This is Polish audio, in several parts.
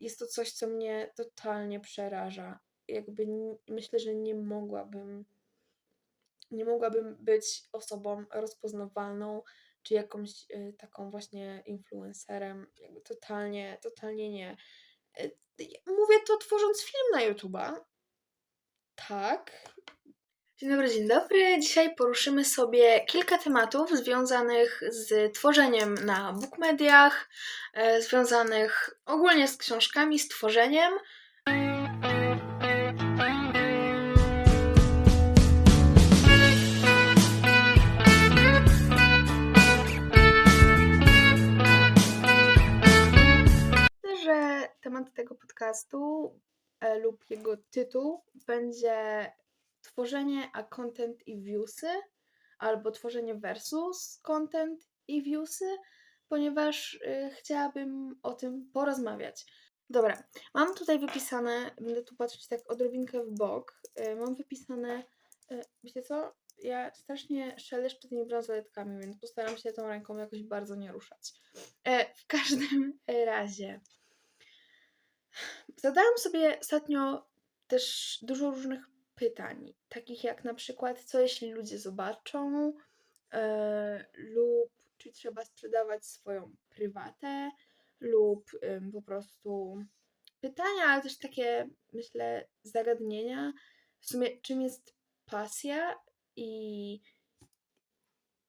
jest to coś, co mnie totalnie przeraża. Jakby myślę, że nie mogłabym, nie mogłabym być osobą rozpoznawalną, czy jakąś y, taką właśnie influencerem. Jakby totalnie, totalnie nie. Y, Mówię to tworząc film na YouTube'a. Tak. Dzień dobry, dzień dobry. Dzisiaj poruszymy sobie kilka tematów związanych z tworzeniem na bookmediach, e, związanych ogólnie z książkami, z tworzeniem. Myślę, że temat tego podcastu e, lub jego tytuł będzie tworzenie a content i viewsy, albo tworzenie versus content i viewsy, ponieważ y, chciałabym o tym porozmawiać. Dobra, mam tutaj wypisane, będę tu patrzeć tak odrobinkę w bok, y, mam wypisane, y, wiecie co, ja strasznie szeleszczę tymi bransoletkami, więc postaram się tą ręką jakoś bardzo nie ruszać. E, w każdym razie, zadałam sobie ostatnio też dużo różnych pytań, takich jak na przykład, co jeśli ludzie zobaczą, e, lub czy trzeba sprzedawać swoją prywatę, lub ym, po prostu pytania, ale też takie, myślę, zagadnienia. W sumie, czym jest pasja i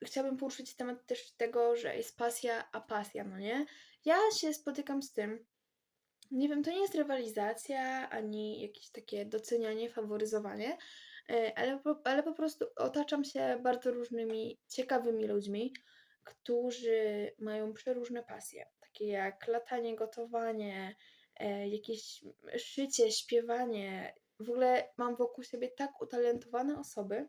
chciałabym poruszyć temat też tego, że jest pasja, a pasja, no nie? Ja się spotykam z tym, nie wiem, to nie jest rywalizacja, ani jakieś takie docenianie, faworyzowanie, e, ale po, ale po prostu otaczam się bardzo różnymi ciekawymi ludźmi, którzy mają przeróżne pasje, takie jak latanie, gotowanie, e, jakieś szycie, śpiewanie. W ogóle mam wokół siebie tak utalentowane osoby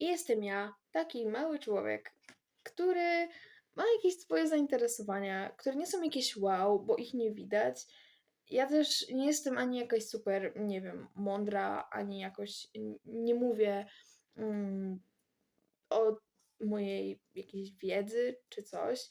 i jestem ja, taki mały człowiek, który ma jakieś swoje zainteresowania, które nie są jakieś wow, bo ich nie widać. Ja też nie jestem ani jakaś super, nie wiem, mądra, ani jakoś nie mówię mm, o mojej jakiejś wiedzy czy coś.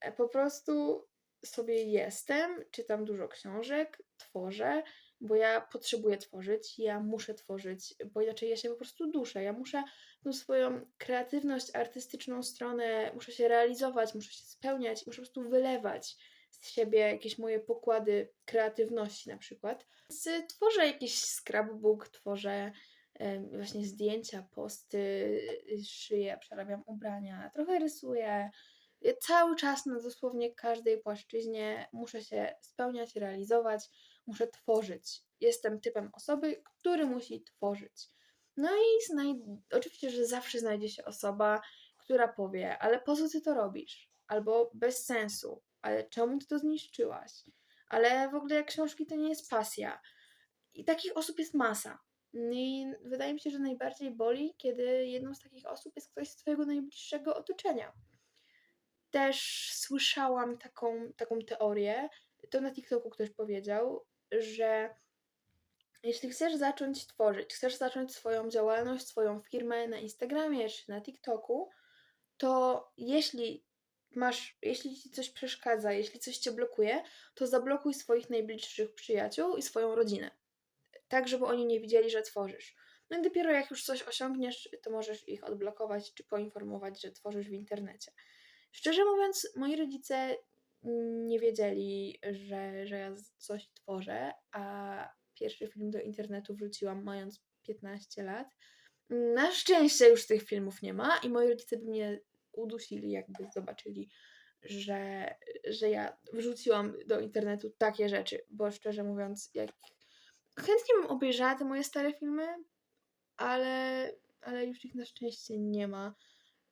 E, Po prostu sobie jestem, czytam dużo książek, tworzę, bo ja potrzebuję tworzyć, ja muszę tworzyć, bo inaczej ja się po prostu duszę. Ja muszę tą swoją kreatywność, artystyczną stronę, muszę się realizować, muszę się spełniać, muszę po prostu wylewać z siebie jakieś moje pokłady kreatywności na przykład. Więc tworzę jakiś scrapbook, tworzę właśnie zdjęcia, posty, szyję, przerabiam ubrania, trochę rysuję. Cały czas na dosłownie każdej płaszczyźnie muszę się spełniać, realizować, muszę tworzyć. Jestem typem osoby, który musi tworzyć. No i znaj- oczywiście, że zawsze znajdzie się osoba, która powie, ale po co ty to robisz? Albo bez sensu, ale czemu ty to zniszczyłaś? Ale w ogóle książki to nie jest pasja. I takich osób jest masa. I wydaje mi się, że najbardziej boli, kiedy jedną z takich osób jest ktoś z twojego najbliższego otoczenia. Też słyszałam taką, taką teorię, to na TikToku ktoś powiedział, że jeśli chcesz zacząć tworzyć, chcesz zacząć swoją działalność, swoją firmę na Instagramie czy na TikToku, to jeśli masz, jeśli ci coś przeszkadza, jeśli coś cię blokuje, to zablokuj swoich najbliższych przyjaciół i swoją rodzinę. Tak, żeby oni nie widzieli, że tworzysz. No i dopiero jak już coś osiągniesz, to możesz ich odblokować czy poinformować, że tworzysz w internecie. Szczerze mówiąc, moi rodzice nie wiedzieli, że, że ja coś tworzę, a pierwszy film do internetu wrzuciłam mając 15 lat. Na szczęście już tych filmów nie ma i moi rodzice by mnie udusili, jakby zobaczyli, że, że ja wrzuciłam do internetu takie rzeczy, bo szczerze mówiąc, jak chętnie bym obejrzała te moje stare filmy, ale, ale już ich na szczęście nie ma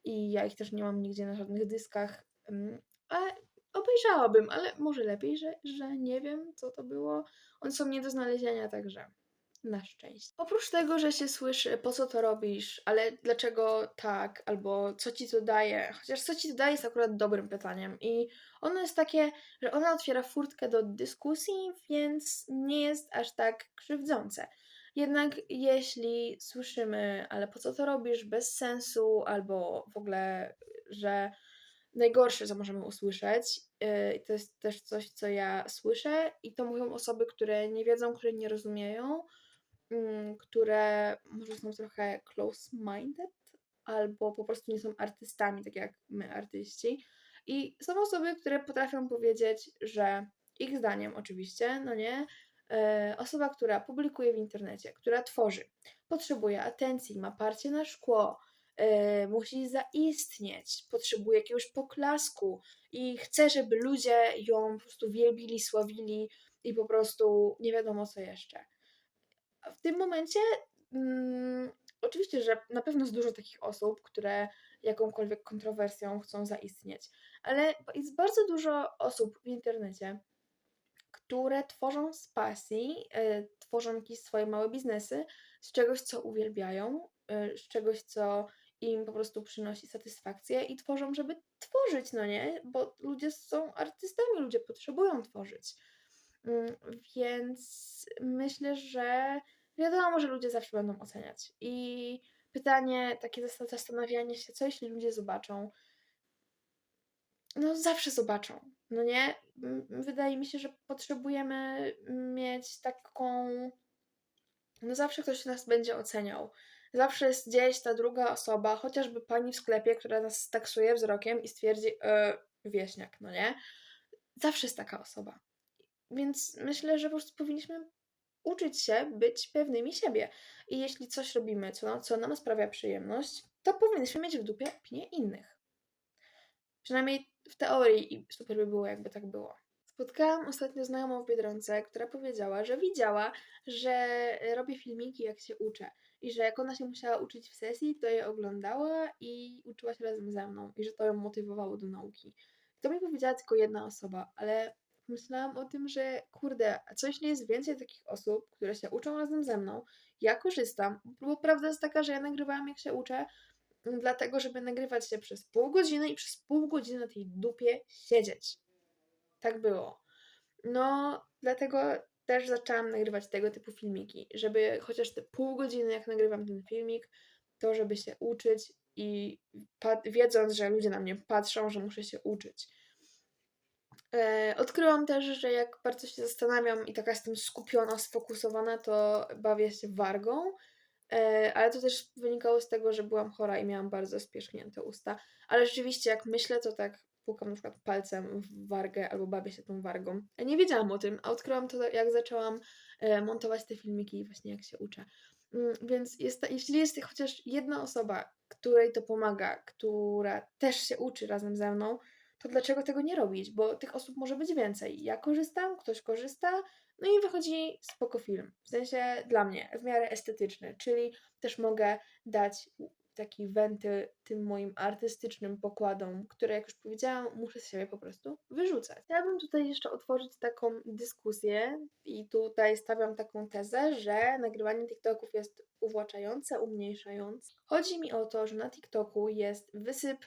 i ja ich też nie mam nigdzie na żadnych dyskach, mm, ale obejrzałabym, ale może lepiej, że, że nie wiem, co to było. One są nie do znalezienia, także na szczęście. Oprócz tego, że się słyszy, po co to robisz, ale dlaczego tak, albo co ci to daje, chociaż co ci to daje jest akurat dobrym pytaniem i ono jest takie, że ona otwiera furtkę do dyskusji, więc nie jest aż tak krzywdzące. Jednak jeśli słyszymy, ale po co to robisz, bez sensu, albo w ogóle, że najgorsze, co możemy usłyszeć, Yy, to jest też coś, co ja słyszę i to mówią osoby, które nie wiedzą, które nie rozumieją, które może są trochę close-minded albo po prostu nie są artystami, tak jak my artyści. I są osoby, które potrafią powiedzieć, że ich zdaniem oczywiście, no nie, e, osoba, która publikuje w internecie, która tworzy, potrzebuje atencji, ma parcie na szkło, e, musi zaistnieć, potrzebuje jakiegoś poklasku i chce, żeby ludzie ją po prostu wielbili, sławili i po prostu nie wiadomo co jeszcze. W tym momencie mm, oczywiście, że na pewno jest dużo takich osób, które jakąkolwiek kontrowersją chcą zaistnieć, ale jest bardzo dużo osób w internecie, które tworzą z pasji, y, tworzą jakieś swoje małe biznesy z czegoś, co uwielbiają, y, z czegoś, co im po prostu przynosi satysfakcję i tworzą, żeby tworzyć, no nie? Bo ludzie są artystami, ludzie potrzebują tworzyć. Mm, Więc myślę, że wiadomo, że ludzie zawsze będą oceniać. I pytanie, takie zasta- zastanawianie się, co jeśli ludzie zobaczą, no zawsze zobaczą, no nie? Wydaje mi się, że potrzebujemy mieć taką. No zawsze ktoś nas będzie oceniał. Zawsze jest gdzieś ta druga osoba, chociażby pani w sklepie, która nas taksuje wzrokiem i stwierdzi, e, wieśniak, no nie? Zawsze jest taka osoba. Więc myślę, że po prostu powinniśmy uczyć się być pewnymi siebie. I jeśli coś robimy, co, co nam sprawia przyjemność, to powinniśmy mieć w dupie opinię innych. Przynajmniej w teorii i super by było, jakby tak było. Spotkałam ostatnio znajomą w Biedronce, która powiedziała, że widziała, że robię filmiki, jak się uczę. I że jak ona się musiała uczyć w sesji, to je oglądała i uczyła się razem ze mną. I że to ją motywowało do nauki. To mi powiedziała tylko jedna osoba, ale myślałam o tym, że kurde, a co jeśli jest więcej takich osób, które się uczą razem ze mną? Ja korzystam, bo prawda jest taka, że ja nagrywałam jak się uczę, dlatego żeby nagrywać się przez pół godziny i przez pół godziny na tej dupie siedzieć. Tak było. No, dlatego też zaczęłam nagrywać tego typu filmiki, żeby chociaż te pół godziny, jak nagrywam ten filmik, to żeby się uczyć i wiedząc, że ludzie na mnie patrzą, że muszę się uczyć. E, odkryłam też, że jak bardzo się zastanawiam i taka jestem skupiona, sfokusowana, to bawię się wargą, e, ale to też wynikało z tego, że byłam chora i miałam bardzo spieszknięte usta. Ale rzeczywiście, jak myślę, to tak pukam na przykład palcem w wargę albo bawię się tą wargą. Ja nie wiedziałam o tym, a odkryłam to, jak zaczęłam e, montować te filmiki i właśnie jak się uczę. Mm, Więc jest, jeśli jest chociaż jedna osoba, której to pomaga, która też się uczy razem ze mną, to dlaczego tego nie robić? Bo tych osób może być więcej. Ja korzystam, ktoś korzysta, no i wychodzi spoko film. W sensie dla mnie, w miarę estetyczny, czyli też mogę dać taki wenty tym moim artystycznym pokładom, które, jak już powiedziałam, muszę z siebie po prostu wyrzucać. Chciałabym tutaj jeszcze otworzyć taką dyskusję i tutaj stawiam taką tezę, że nagrywanie TikToków jest uwłaczające, umniejszające. Chodzi mi o to, że na TikToku jest wysyp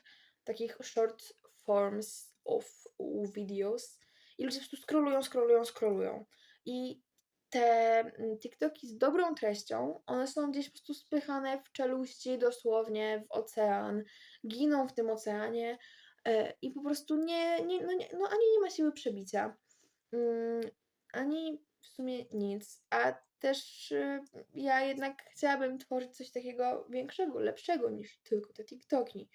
takich short forms of videos i ludzie po prostu scrollują, scrollują, scrollują. I te mm, TikToki z dobrą treścią, one są gdzieś po prostu spychane w czeluści, dosłownie w ocean, giną w tym oceanie e, i po prostu nie, nie, no, nie, no ani nie ma siły przebicia, mm, ani w sumie nic, a też y, ja jednak chciałabym tworzyć coś takiego większego, lepszego niż tylko te TikToki.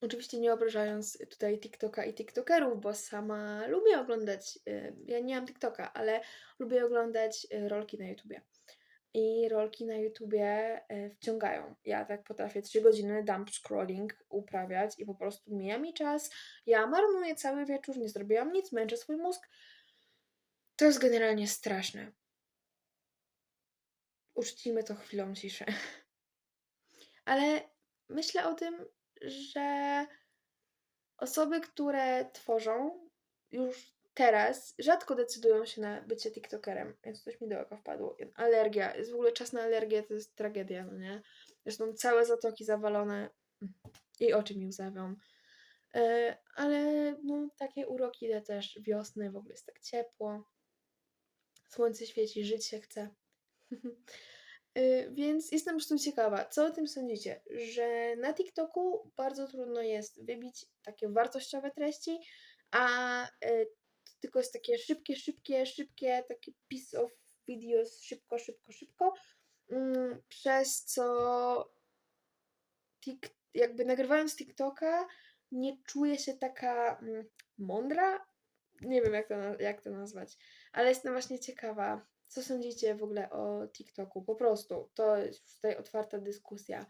Oczywiście nie obrażając tutaj TikToka i TikTokerów, bo sama lubię oglądać, y, ja nie mam TikToka, ale lubię oglądać y, rolki na YouTubie. I rolki na YouTubie y, wciągają. Ja tak potrafię 3 godziny dump scrolling uprawiać i po prostu mija mi czas. Ja marnuję cały wieczór, nie zrobiłam nic, męczę swój mózg. To jest generalnie straszne. Uczcijmy to chwilą ciszy. Ale myślę o tym, że osoby, które tworzą już teraz, rzadko decydują się na bycie TikTokerem, więc coś mi do oka wpadło. Alergia, jest w ogóle czas na alergię, to jest tragedia, no nie? Zresztą całe zatoki zawalone i oczy mi łzawią. E, ale no, takie uroki idę też wiosny, w ogóle jest tak ciepło. Słońce świeci, żyć się chce. Y, więc jestem po prostu ciekawa, co o tym sądzicie, że na TikToku bardzo trudno jest wybić takie wartościowe treści, a y, tylko jest takie szybkie, szybkie, szybkie, takie piece of videos, szybko, szybko, szybko, mm, przez co tik, jakby nagrywając TikToka nie czuję się taka mm, mądra, nie wiem jak to, jak to nazwać, ale jestem właśnie ciekawa, co sądzicie w ogóle o TikToku, po prostu, to jest już tutaj otwarta dyskusja.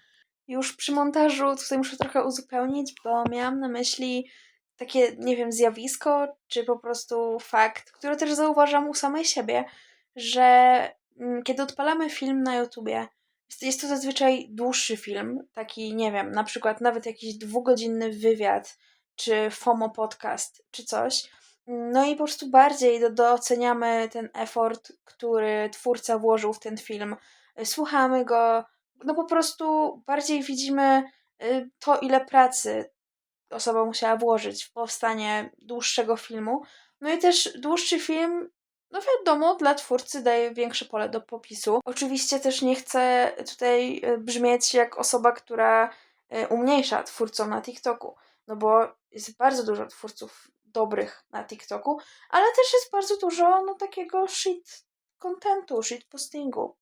Już przy montażu tutaj muszę trochę uzupełnić, bo miałam na myśli takie, nie wiem, zjawisko, czy po prostu fakt, który też zauważam u samej siebie, że mm, kiedy odpalamy film na YouTubie, jest, jest to zazwyczaj dłuższy film, taki, nie wiem, na przykład nawet jakiś dwugodzinny wywiad, czy FOMO podcast, czy coś. No i po prostu bardziej do, doceniamy ten effort, który twórca włożył w ten film. Słuchamy go, no po prostu bardziej widzimy y, to, ile pracy osoba musiała włożyć w powstanie dłuższego filmu. No i też dłuższy film, no wiadomo, dla twórcy daje większe pole do popisu. Oczywiście też nie chcę tutaj y, brzmieć jak osoba, która y, umniejsza twórcom na TikToku, no bo jest bardzo dużo twórców dobrych na TikToku, ale też jest bardzo dużo no takiego shit contentu, shit postingu.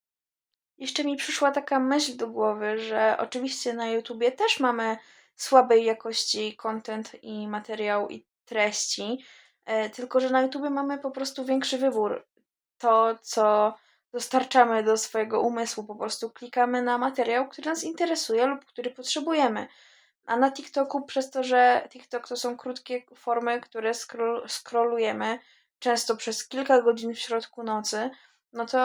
Jeszcze mi przyszła taka myśl do głowy, że oczywiście na YouTubie też mamy słabej jakości content i materiał i treści, e, tylko że na YouTubie mamy po prostu większy wybór. To, co dostarczamy do swojego umysłu, po prostu klikamy na materiał, który nas interesuje lub który potrzebujemy. A na TikToku, przez to, że TikTok to są krótkie formy, które scroll, scrollujemy, często przez kilka godzin w środku nocy, no to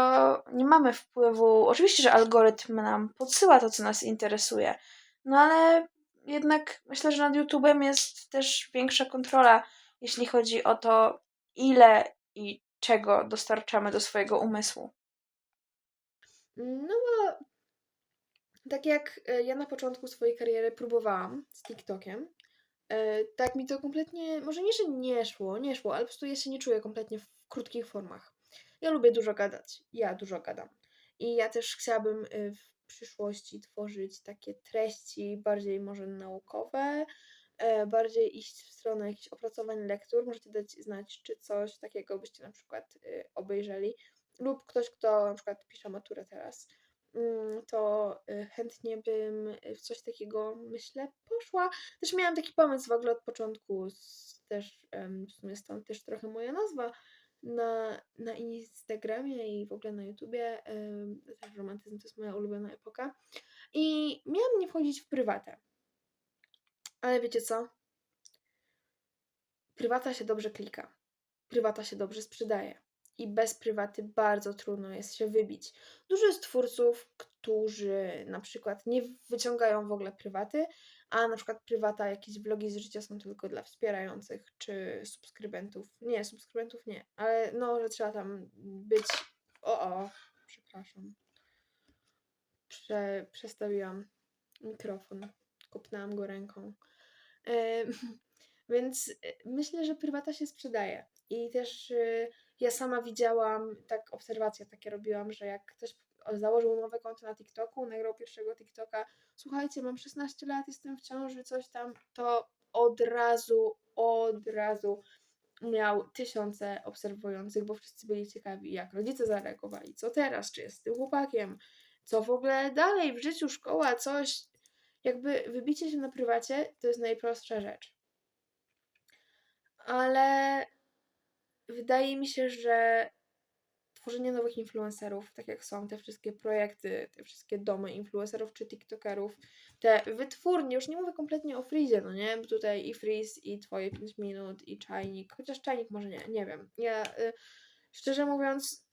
nie mamy wpływu. Oczywiście, że algorytm nam podsyła to, co nas interesuje, no ale jednak myślę, że nad YouTube'em jest też większa kontrola, jeśli chodzi o to, ile i czego dostarczamy do swojego umysłu. No tak jak e, ja na początku swojej kariery próbowałam z TikTokiem, e, tak mi to kompletnie, może nie, że nie szło, nie szło, ale po prostu ja się nie czuję kompletnie w krótkich formach. Ja lubię dużo gadać, ja dużo gadam. I ja też chciałabym y, w przyszłości tworzyć takie treści bardziej może naukowe, e, bardziej iść w stronę jakichś opracowań lektur. Możecie dać znać, czy coś takiego byście na przykład obejrzeli. Lub ktoś, kto na przykład pisze maturę teraz, to y, chętnie bym y, w coś takiego, myślę, poszła. Też miałam taki pomysł w ogóle od początku, też w sumie stąd też trochę moja nazwa, na, na Instagramie i w ogóle na YouTubie. Też romantyzm to jest moja ulubiona epoka. I miałam nie wchodzić w prywatę. Ale wiecie co? Prywata się dobrze klika. Prywata się dobrze sprzedaje. I bez prywaty bardzo trudno jest się wybić. Dużo jest twórców, którzy na przykład nie wyciągają w ogóle prywaty, a na przykład prywata, jakieś vlogi z życia są tylko dla wspierających czy subskrybentów. Nie, subskrybentów nie, ale no, że trzeba tam być. O, o, przepraszam. Prze, przestawiłam mikrofon, kopnęłam go ręką. Em, więc y, myślę, że prywata się sprzedaje. I też y, ja sama widziałam, tak obserwacje takie robiłam, że jak ktoś założył nowe konto na TikToku, nagrał pierwszego TikToka, słuchajcie, mam 16 lat, jestem w ciąży, coś tam, to od razu, od razu miał tysiące obserwujących, bo wszyscy byli ciekawi, jak rodzice zareagowali, co teraz, czy jest z tym chłopakiem, co w ogóle dalej w życiu, szkoła, coś. Jakby wybicie się na prywacie to jest najprostsza rzecz. Ale wydaje mi się, że tworzenie nowych influencerów, tak jak są te wszystkie projekty, te wszystkie domy influencerów czy tiktokerów, te wytwórnie, już nie mówię kompletnie o Freezie, no nie? Bo tutaj i Freeze, i Twoje 5 minut, i Czajnik, chociaż Czajnik może nie, nie wiem. Ja, y, szczerze mówiąc,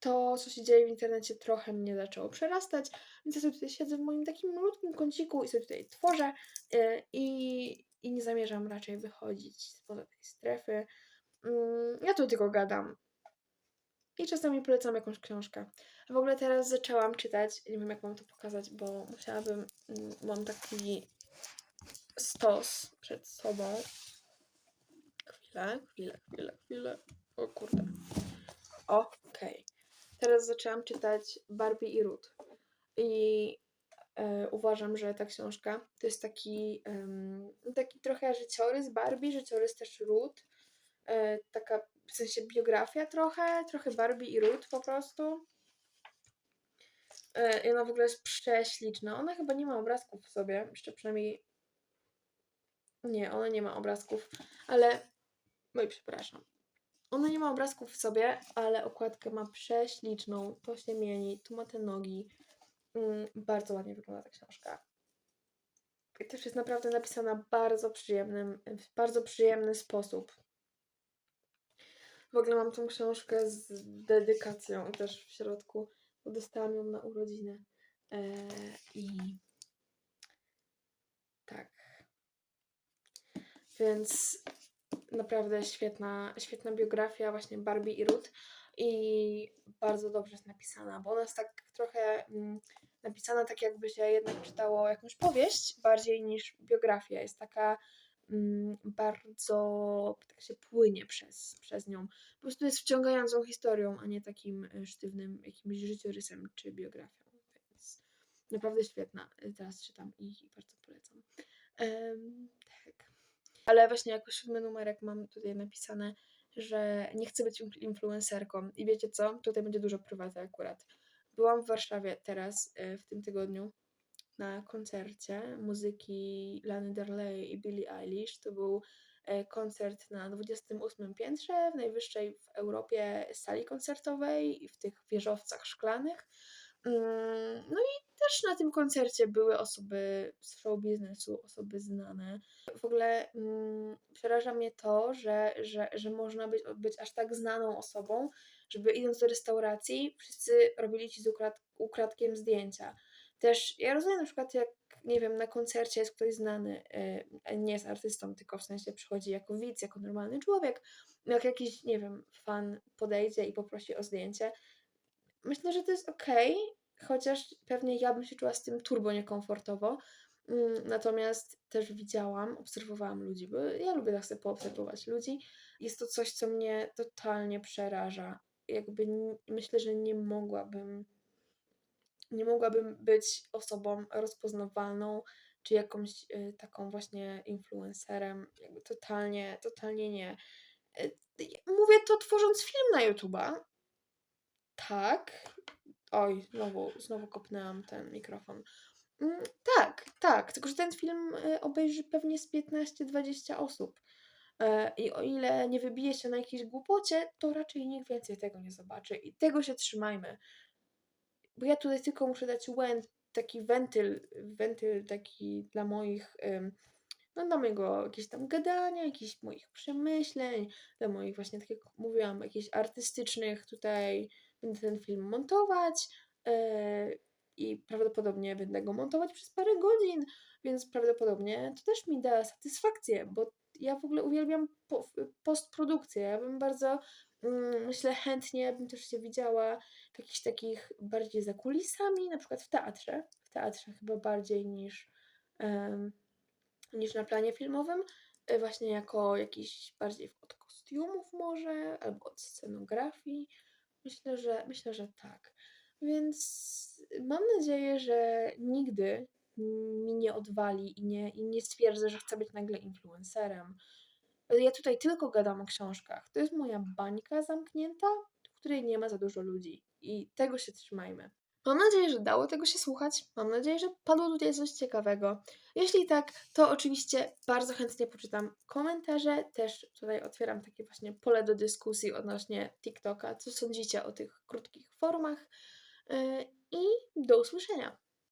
to, co się dzieje w internecie, trochę mnie zaczęło przerastać, więc ja sobie tutaj siedzę w moim takim malutkim kąciku i sobie tutaj tworzę y, i, i nie zamierzam raczej wychodzić spoza tej strefy. Mm, ja tu tylko gadam. I czasami polecam jakąś książkę. W ogóle teraz zaczęłam czytać, nie wiem jak mam to pokazać, bo musiałabym, mm, mam taki stos przed sobą. Chwilę, chwilę, chwilę, chwilę. O kurde. Okej. Teraz zaczęłam czytać Barbie i Ruth. I e, uważam, że ta książka to jest taki, em, taki trochę życiorys Barbie, życiorys też Ruth. E, taka w sensie biografia trochę, trochę Barbie i Ruth po prostu. E, I ona w ogóle jest prześliczna. Ona chyba nie ma obrazków w sobie, jeszcze przynajmniej. Nie, ona nie ma obrazków, ale. Oj, przepraszam. Ona nie ma obrazków w sobie, ale okładkę ma prześliczną. To się mieni, tu ma te nogi. Mm, bardzo ładnie wygląda ta książka. I też jest naprawdę napisana bardzo przyjemnym, w bardzo przyjemny sposób. W ogóle mam tą książkę z dedykacją też w środku, bo dostałam ją na urodziny. E, I tak. Więc naprawdę świetna, świetna biografia właśnie Barbie i Ruth i bardzo dobrze jest napisana, bo ona jest tak trochę mm, napisana tak jakby się jednak czytało jakąś powieść bardziej niż biografię. Jest taka bardzo tak się płynie przez, przez nią. Po prostu jest wciągającą historią, a nie takim y, sztywnym jakimś życiorysem czy biografią. Więc naprawdę świetna. Y, Teraz czytam i bardzo polecam. Em, tak. Ale właśnie jako siódmy numerek mam tutaj napisane, że nie chcę być influ- influencerką. I wiecie co? Tutaj będzie dużo prywaty akurat. Byłam w Warszawie teraz, y, w tym tygodniu, na koncercie muzyki Lany Del Rey i Billie Eilish. To był e, koncert na 28 piętrze, w najwyższej w Europie sali koncertowej i w tych wieżowcach szklanych. Mm, No i też na tym koncercie były osoby z show biznesu, osoby znane. W ogóle mm, przeraża mnie to, że, że, że można być, być aż tak znaną osobą, żeby idąc do restauracji, wszyscy robili ci z ukrad, ukradkiem zdjęcia. Też ja rozumiem na przykład, jak nie wiem, na koncercie jest ktoś znany, yy, nie jest artystą, tylko w sensie przychodzi jako widz, jako normalny człowiek. Jak jakiś, nie wiem, fan podejdzie i poprosi o zdjęcie. Myślę, że to jest okej, chociaż pewnie ja bym się czuła z tym turbo niekomfortowo. Mm, Natomiast też widziałam, obserwowałam ludzi, bo ja lubię tak sobie poobserwować ludzi. Jest to coś, co mnie totalnie przeraża. Jakby myślę, że nie mogłabym, nie mogłabym być osobą rozpoznawalną, czy jakąś y, taką właśnie influencerem. Jakby totalnie, totalnie nie. Y, Mówię to tworząc film na YouTube'a. Tak. Oj, znowu, znowu kopnęłam ten mikrofon. Mm, Tak, tak, tylko że ten film y, obejrzy pewnie z 15-20 osób. E, I o ile nie wybije się na jakiejś głupocie, to raczej nikt więcej tego nie zobaczy. I tego się trzymajmy. Bo ja tutaj tylko muszę dać łęd, taki wentyl, wentyl taki dla moich, no dla mojego jakiegoś tam gadania, jakichś moich przemyśleń, dla moich właśnie, tak jak mówiłam, jakichś artystycznych tutaj będę ten film montować yy, i prawdopodobnie będę go montować przez parę godzin, więc prawdopodobnie to też mi da satysfakcję, bo ja w ogóle uwielbiam po, postprodukcję. Ja bym bardzo, mm, myślę, chętnie bym też się widziała jakichś takich bardziej za kulisami, na przykład w teatrze. W teatrze chyba bardziej niż, em, niż na planie filmowym. e, Właśnie jako jakiś bardziej od kostiumów może, albo od scenografii. Myślę, że myślę, że tak. Więc mam nadzieję, że nigdy mi nie odwali i nie, i nie stwierdzę, że chcę być nagle influencerem. Ja tutaj tylko gadam o książkach. To jest moja bańka zamknięta, w której nie ma za dużo ludzi. I tego się trzymajmy. Mam nadzieję, że dało tego się słuchać. Mam nadzieję, że padło tutaj coś ciekawego. Jeśli tak, to oczywiście bardzo chętnie poczytam komentarze. Też tutaj otwieram takie właśnie pole do dyskusji odnośnie TikToka. Co sądzicie o tych krótkich formach? Yy, I do usłyszenia.